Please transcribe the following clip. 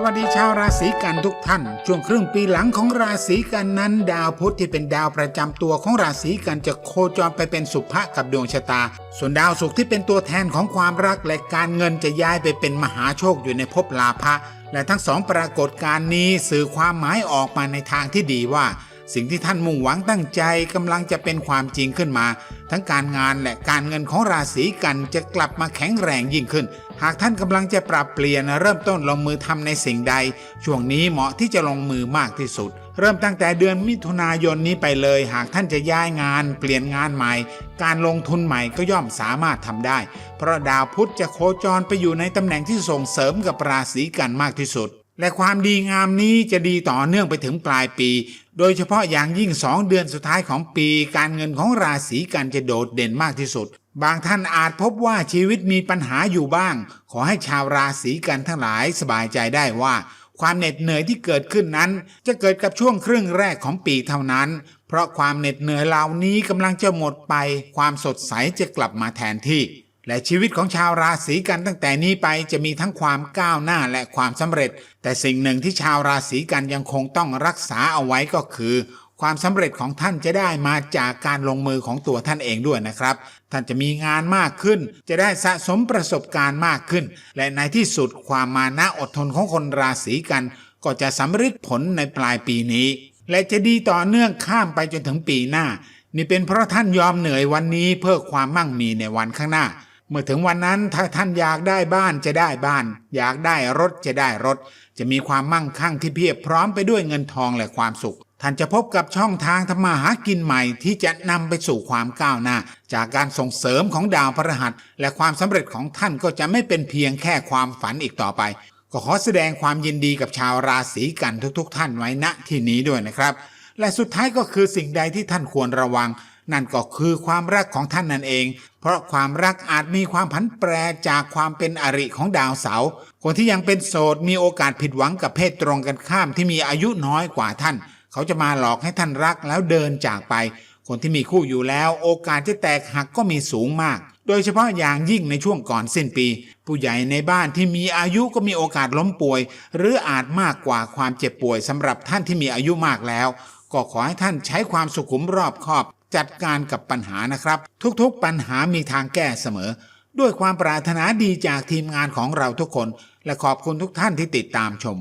สวัสดีชาวราศีกันทุกท่าน ช่วงครึ่งปีหลังของราศีกันนั้น ดาวพุธที่เป็นดาวประจำตัวของราศีกันจะโคจรไปเป็นสุภะกับดวงชะตา ส่วนดาวศุกร์ที่เป็นตัวแทนของความรักและการเงินจะย้ายไปเป็นมหาโชคอยู่ในภพลาภะและทั้งสองปรากฏการณ์นี้สื่อความหมายออกมาในทางที่ดีว่า สิ่งที่ท่านมุ่งหวังตั้งใจกำลังจะเป็นความจริงขึ้นมา ทั้งการงานและการเงินของราศีกันจะกลับมาแข็งแรงยิ่งขึ้น หากท่านกำลังจะปรับเปลี่ยนเริ่มต้นลงมือทำในสิ่งใด ช่วงนี้เหมาะที่จะลงมือมากที่สุด เริ่มตั้งแต่เดือนมิถุนายนนี้ไปเลย หากท่านจะย้ายงาน เปลี่ยนงานใหม่ การลงทุนใหม่ก็ย่อมสามารถทำได้ เพราะดาวพุธจะโคจรไปอยู่ในตำแหน่งที่ส่งเสริมกับราศีกันมากที่สุด และความดีงามนี้จะดีต่อเนื่องไปถึงปลายปี โดยเฉพาะอย่างยิ่งสองเดือนสุดท้ายของปี การเงินของราศีกันจะโดดเด่นมากที่สุด บางท่านอาจพบว่าชีวิตมีปัญหาอยู่บ้าง ขอให้ชาวราศีกันทั้งหลายสบายใจได้ว่า ความเหน็ดเหนื่อยที่เกิดขึ้นนั้น จะเกิดกับช่วงครึ่งแรกของปีเท่านั้น เพราะความเหน็ดเหนื่อยเหล่านี้กำลังจะหมดไป ความสดใสจะกลับมาแทนที่ และชีวิตของชาวราศีกันตั้งแต่นี้ไปจะมีทั้งความก้าวหน้าและความสำเร็จ แต่สิ่งหนึ่งที่ชาวราศีกันยังคงต้องรักษาเอาไว้ก็คือ ความสำเร็จของท่านจะได้มาจากการลงมือของตัวท่านเองด้วยนะครับ ท่านจะมีงานมากขึ้น จะได้สะสมประสบการณ์มากขึ้น และในที่สุดความมานะอดทนของคนราศีกัน ก็จะสำเร็จผลในปลายปีนี้ และจะดีต่อเนื่องข้ามไปจนถึงปีหน้า นี่เป็นเพราะท่านยอมเหนื่อยวันนี้เพื่อความมั่งมีในวันข้างหน้า เมื่อถึงวันนั้นถ้าท่านอยากได้บ้านจะได้บ้าน อยากได้รถจะได้รถ จะมีความมั่งคั่งที่เพียบพร้อมไปด้วยเงินทองและความสุข ท่านจะพบกับช่องทางทำมาหากินใหม่ที่จะนำไปสู่ความก้าวหน้า จากการส่งเสริมของดาวพฤหัส และความสำเร็จของท่านก็จะไม่เป็นเพียงแค่ความฝันอีกต่อไป ก็ขอแสดงความยินดีกับชาวราศีกันทุกๆ ท่านไว้ณที่นี้ด้วยนะครับ และสุดท้ายก็คือสิ่งใดที่ท่านควรระวัง นั่นก็คือความรักของท่านนั่นเอง เพราะความรักอาจมีความผันแปรจากความเป็นอริของดาวเสาร์คนที่ยังเป็นโสดมีโอกาสผิดหวังกับเพศตรงกันข้ามที่มีอายุน้อยกว่าท่าน เขาจะมาหลอกให้ท่านรักแล้วเดินจากไป คนที่มีคู่อยู่แล้ว โอกาสจะแตกหักก็มีสูงมาก โดยเฉพาะอย่างยิ่งในช่วงก่อนสิ้นปี ผู้ใหญ่ในบ้านที่มีอายุก็มีโอกาสล้มป่วย หรืออาจมากกว่าความเจ็บป่วยสำหรับท่านที่มีอายุมากแล้ว ก็ขอให้ท่านใช้ความสุขุมรอบคอบ จัดการกับปัญหานะครับ ทุกๆ ปัญหามีทางแก้เสมอ ด้วยความปรารถนาดีจากทีมงานของเราทุกคน และขอบคุณทุกท่านที่ติดตามชม